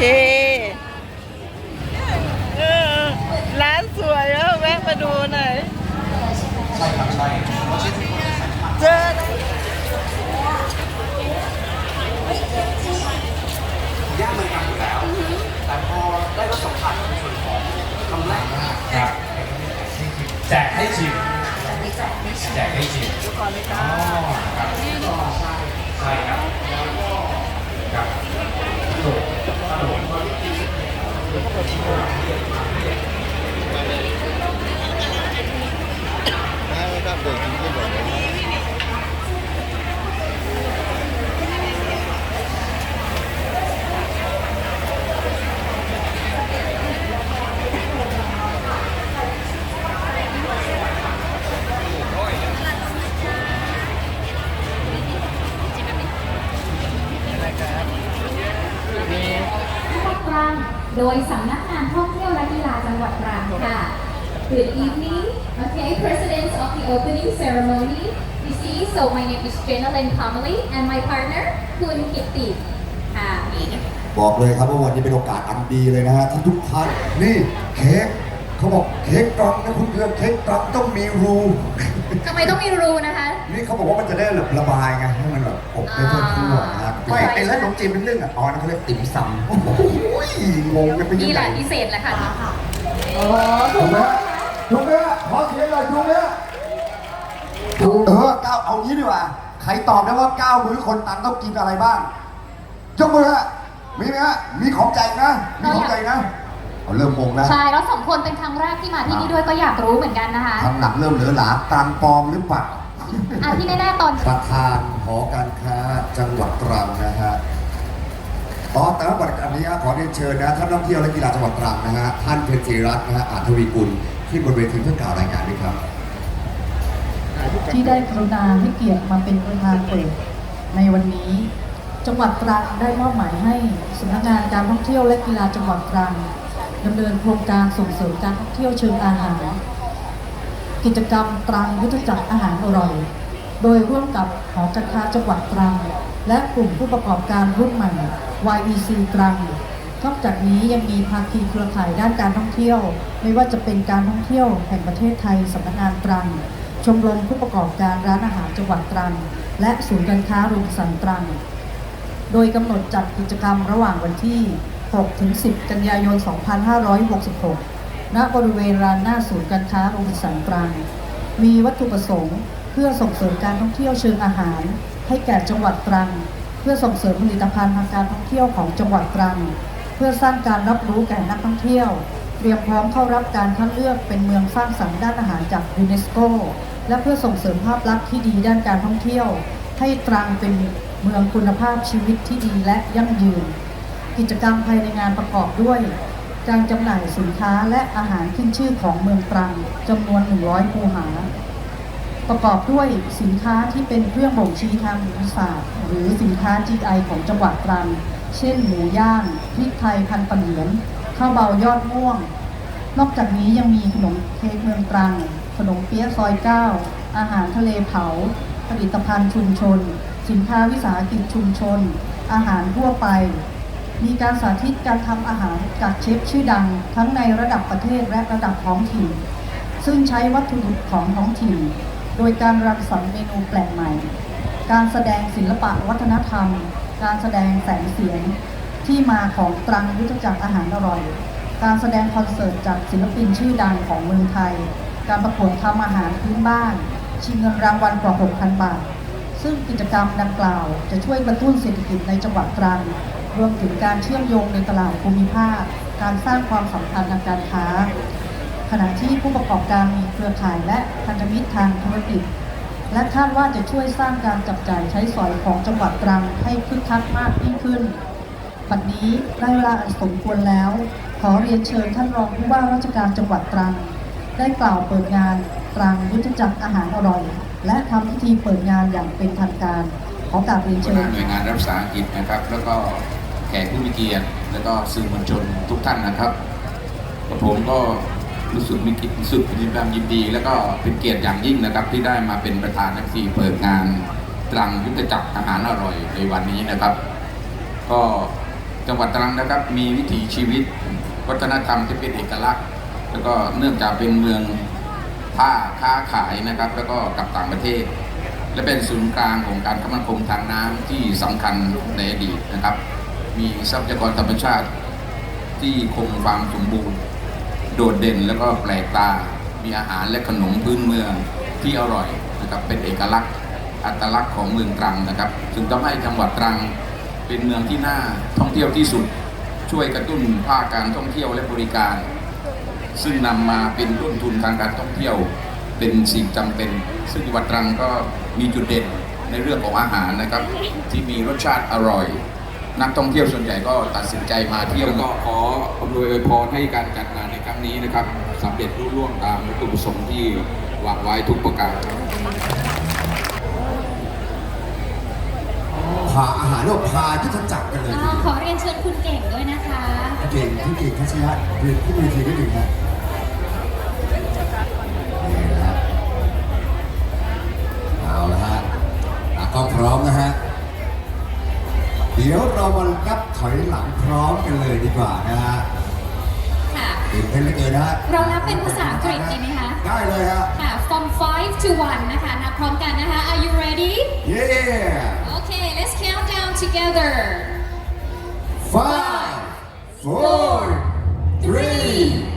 เตรังโดยสำนักงานท่องเที่ยวและกีฬาจังหวัดตรังค่ะ Good evening. Okay, President of the opening ceremony. You see, so my name is Jenalyn Kamali and my partner, Kun Kitty. ค่ะบอกเลยครับว่าวันนี้เป็นโอกาสอันดีเลยนะฮะที่ทุกท่านนี่เค้กเขาบอกเค้กตรังนะคุณเพื่อนเค้กตรังต้องมีรูทำไมต้องมีรูนะคะ นี่เขาบอกว่ามันจะได้แบบระบายไงให้มันแบบอบได้ทั่วทั่วๆนะฮะไม่ไอ้แล้วขนมจีนเป็นเรื่องอะอ๋อนั่นเขาเรียกติ่มซำโอ้โหงงกันไปยันี่งแหไงละพิเศษแหละค่ะถูกไหมถูกไหมขอเสียงหน่อยถูกไหมถูกเออเก้าเอางี้ดีกว่าใครตอบได้ว่าเก้ามื้อคนตันต้องกินอะไรบ้างยกมือฮะมีไหมฮะมีของใจนะมีของใจนะเอาเริ่มงงนะใช่แล้วสองคนเป็นครั้งแรกที่มาที่นี่ด้วยก็อยากรู้เหมือนกันนะคะ ทำหนักเริ่มเหลือหลาตรังปลอมหรือเปล่า อะที่แน่ๆตอนประธานหอการค้าจังหวัดตรังนะฮะอ๋อแต่ว่าบัตรอันนี้ขอเรียนเชิญนะท่านท่องเที่ยวและกีฬาจังหวัดตรังนะฮะท่านเพชรจิรัตน์นะฮะอาจทวีกุลขึ้นบนเวทีเพื่อกล่าวรายงานด้วยครับ ที่ได้กรุณาให้เกียรติมาเป็นประธานเปิดในวันนี้ จังหวัดตรังได้มอบหมายให้สำนักงานการท่องเที่ยวและกีฬาจังหวัดตรังดำเนินโครงการส่งเสริมการท่องเที่ยวเชิงอาหาร กิจกรรมตรังยุทธจักรอาหารอร่อย โดยร่วมกับหอการค้าจังหวัดตรัง และกลุ่มผู้ประกอบการรุ่นใหม่ YEC ตรังนอกจากนี้ยังมีภาคีเครือข่ายด้านการท่องเที่ยว ไม่ว่าจะเป็นการท่องเที่ยวแห่งประเทศไทยสำนักงานตรัง ชมรมผู้ประกอบการร้านอาหารจังหวัดตรัง และศูนย์การค้าโรงสันตรัง โดยกำหนดจัดกิจกรรมระหว่างวันที่ 6-10 กันยายน 2566 ณบริเวณลานหน้าศูนย์การค้าโรงสันตรังมีวัตถุประสงค์ เพื่อส่งเสริมการท่องเที่ยวเชิงอาหาร ให้แก่จังหวัดตรัง เพื่อส่งเสริมผลิตภัณฑ์ทางการท่องเที่ยวของจังหวัดตรัง เพื่อสร้างการรับรู้แก่นักท่องเที่ยวเตรียมพร้อมเข้ารับการคัดเลือกเป็นเมืองสร้างสรรค์ด้านอาหารจากยูเนสโกและเพื่อส่งเสริมภาพลักษณ์ที่ดีด้านการท่องเที่ยว ให้ตรังเป็นเมืองคุณภาพชีวิตที่ดีและยั่งยืน กิจกรรมภายในงานประกอบด้วย การจำหน่ายสินค้าและอาหารขึ้นชื่อของเมืองตรังจำนวน 100 คูหา ประกอบด้วยสินค้าที่เป็นเครื่องบ่งชี้ทางวิทยาศาสตร์ หรือสินค้า GI ของจังหวัดตรัง เช่น หมูย่างพริกไทยพันปะเหลียนข้าวเบายอดม่วง นอกจากนี้ยังมีขนมเค้กเมืองตรัง ขนมเปี๊ยะซอยเก้าอาหารทะเลเผา ผลิตภัณฑ์ชุมชน สินค้าวิสาหกิจชุมชน อาหารทั่วไป มีการสาธิตการทำอาหารจากเชฟชื่อดัง ทั้งในระดับประเทศและระดับท้องถิ่น ซึ่งใช้วัตถุดิบของท้องถิ่น โดยการรังสรรค์เมนูแปลกใหม่ การแสดงศิลปะวัฒนธรรม การแสดงแสงเสียง ที่มาของตรังยุทธจักรอาหารอร่อย การแสดงคอนเสิร์ตจากศิลปินชื่อดังของเมืองไทย การประกวดทำอาหารพื้นบ้าน ชิงเงินรางวัลกว่า 6,000 บาทซึ่งกิจกรรมดังกล่าวจะช่วยกระตุ้นเศรษฐกิจในจังหวัดตรัง รวมถึงการเชื่อมโยงในตลาดภูมิภาค การสร้างความสัมพันธ์ทางการค้า ขณะที่ผู้ประกอบการมีเครือข่ายและพันธมิตรทางธุรกิจ และคาดว่าจะช่วยสร้างการจับจ่ายใช้สอยของจังหวัดตรังให้คึกคักมากยิ่งขึ้นปัจจุบันนี้ได้เวลาอันสมควรแล้ว ขอเรียนเชิญท่านรองผู้ว่าราชการจังหวัดตรัง ได้กล่าวเปิดงานตรังยุทธจักรอาหารอร่อย และทำพิธีเปิดงานอย่างเป็นทางการขอกราบเรียนเชิญหน่วยงานรัฐวิสาหกิจนะครับ แล้วก็ แขกผู้มีเกียรติแล้วก็สื่อมวลชนทุกท่านนะครับผมก็รู้สึกมีกิจรู้สึกมีความยินดี แล้วก็เป็นเกียรติอย่างยิ่งนะครับ ที่ได้มาเป็นประธานนพิธีเปิดงานตรังยุทธจักรอาหารอร่อยในวันนี้นะครับ ก็จังหวัดตรังนะครับมีวิถีชีวิตวัฒนธรรมที่เป็นเอกลักษณ์ แล้วก็เนื่องจากเป็นเมืองท่าค้าขายนะครับ แล้วก็กับต่างประเทศ และเป็นศูนย์กลางของการคมนาคมทางน้ำที่สำคัญในอดีตนะครับ มีทรัพยากรธรรมชาติ ที่คงความสมบูรณ์ โดดเด่นแล้วก็แปลกตา มีอาหารและขนมพื้นเมืองที่อร่อยนะครับเป็นเอกลักษณ์อัตลักษณ์ของเมืองตรังนะครับจึงทำให้จังหวัดตรังเป็นเมืองที่น่าท่องเที่ยวที่สุด ช่วยกระตุ้นภาคการท่องเที่ยวและบริการ ซึ่งนำมาเป็นต้นทุนทางการท่องเที่ยวเป็นสิ่งจำเป็น ซึ่งจังหวัดตรังก็มีจุดเด่นในเรื่องของอาหารนะครับ ที่มีรสชาติอร่อย นักท่องเที่ยวส่วนใหญ่ก็ตัดสินใจมาเที่ยวก็ขออำนวยอวยพรให้การจัดงานในครั้งนี้นะครับสำเร็จรุ่ร่วงตามวัตถุประสงค์ที่วางไว้ทุกประการพาอาหารเราพายุทธจักรกันเลยอ่าขอเรียนเชิญคุณเก่งด้วยนะคะ เก่งที่เก่งทัศยะเรียนขึ้นเวทีได้หนึ่งนะนี่นะฮะเอาละฮะอะก็พร้อมนะฮะ เดี๋ยวเรามานับถอยหลังพร้อมกันเลยดีกว่านะฮะค่ะ ตื่นเต้นเหลือเกินนะฮะเรานับเป็นภาษาอังกฤษดีไหมคะ ได้เลยฮะ ค่ะ from 5 to 1นะคะนับพร้อมกันนะคะ Are you ready yeah Okay let's count down together five four three